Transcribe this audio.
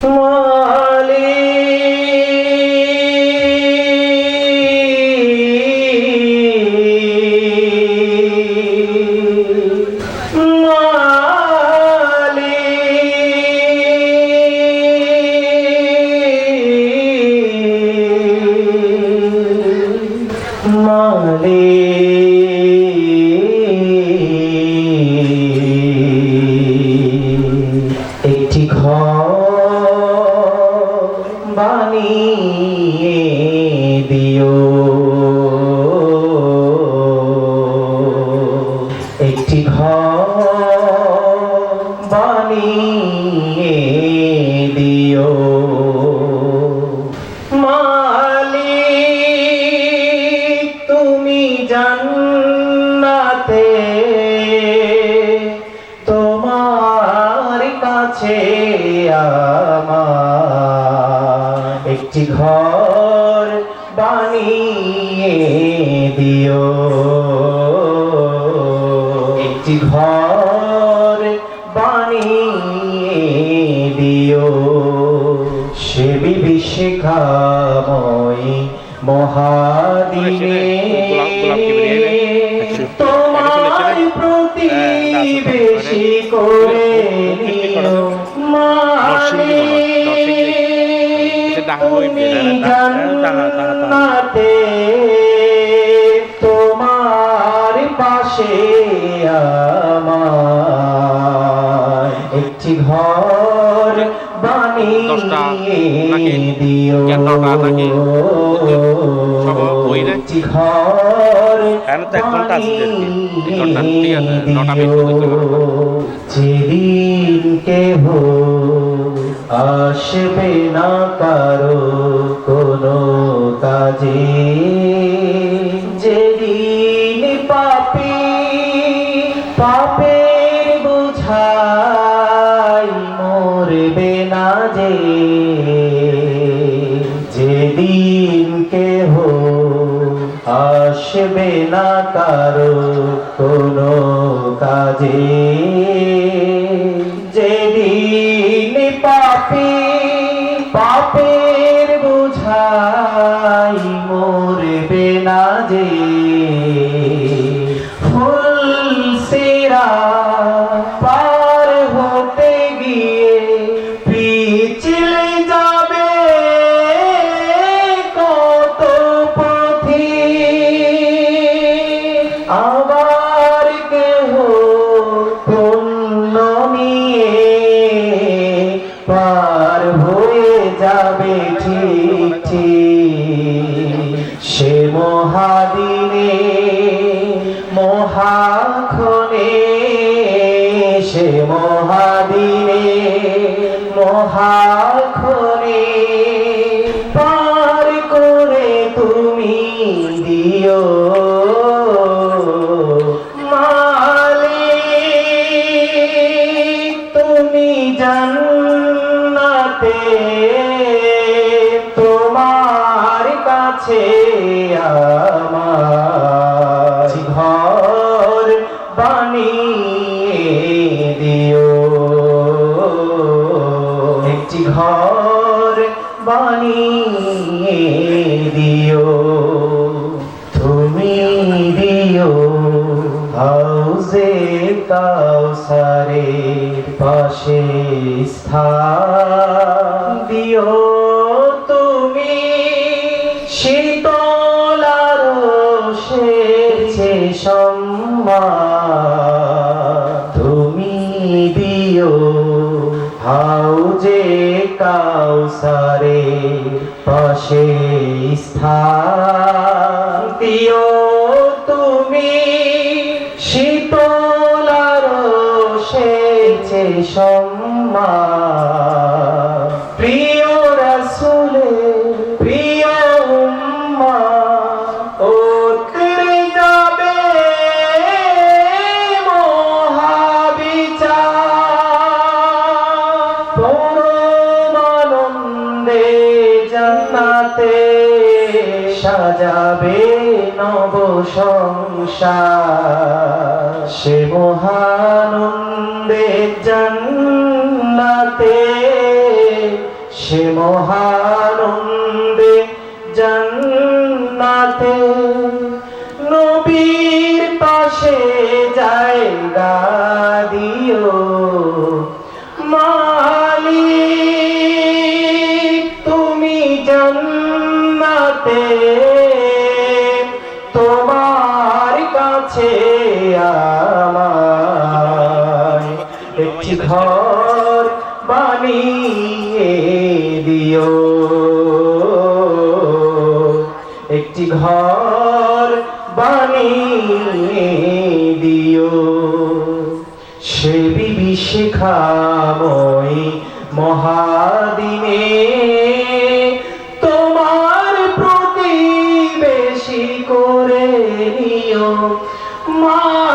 একটি আমার একটি ঘর বানিয়ে দিও। একটি ঘর বানিয়ে দিও। সে বিবি শিখাময় মহাদিনে গোলাপ- গোলাপ কি বেরিয়ে এলে? তোমার প্রতি বেশি করে। হয়ে ডাহা- ডাহা- ডাহা। জান্নাতে তোমার পাশে আমার একটি ঘর বানিয়ে? দিও? সব বই? একটি ঘর তো এক ঘণ্টা আছে যেদিন কেহ আসবে না কারও কোনো কাজে। যেদিন পাপি পাপের বুঝাই মরবে না যে, যেদিন কেহ আসবে না কারও কোনো কাজে। পাপের বুঝাই মরবে না যে। ফুল সেরা পার হতে গিয়ে পিছলে যাবে কত পথি। আবার কেহ পুণ্য নিয়ে পার হয়ে যাবে ঠিক ঠিক। সে মহাদিনে মহাক্ষণে সে মহাদিনে মহাক্ষণে কাউসারের পাশে স্থান দিও তুমি শীতলার সেছে সম্মান তুমি দিও হাউজে কাউসারে পাশে স্থান দিও। সম্মান সাজাবে নব সংসার। সে মহানন্দে জান্নাতে সে মহানন্দে জান্নাতে। নবীর পাশে জায়গা দিও। সে বিবি মহাদিনে তোমার প্রতি বেশি করে নিও। মা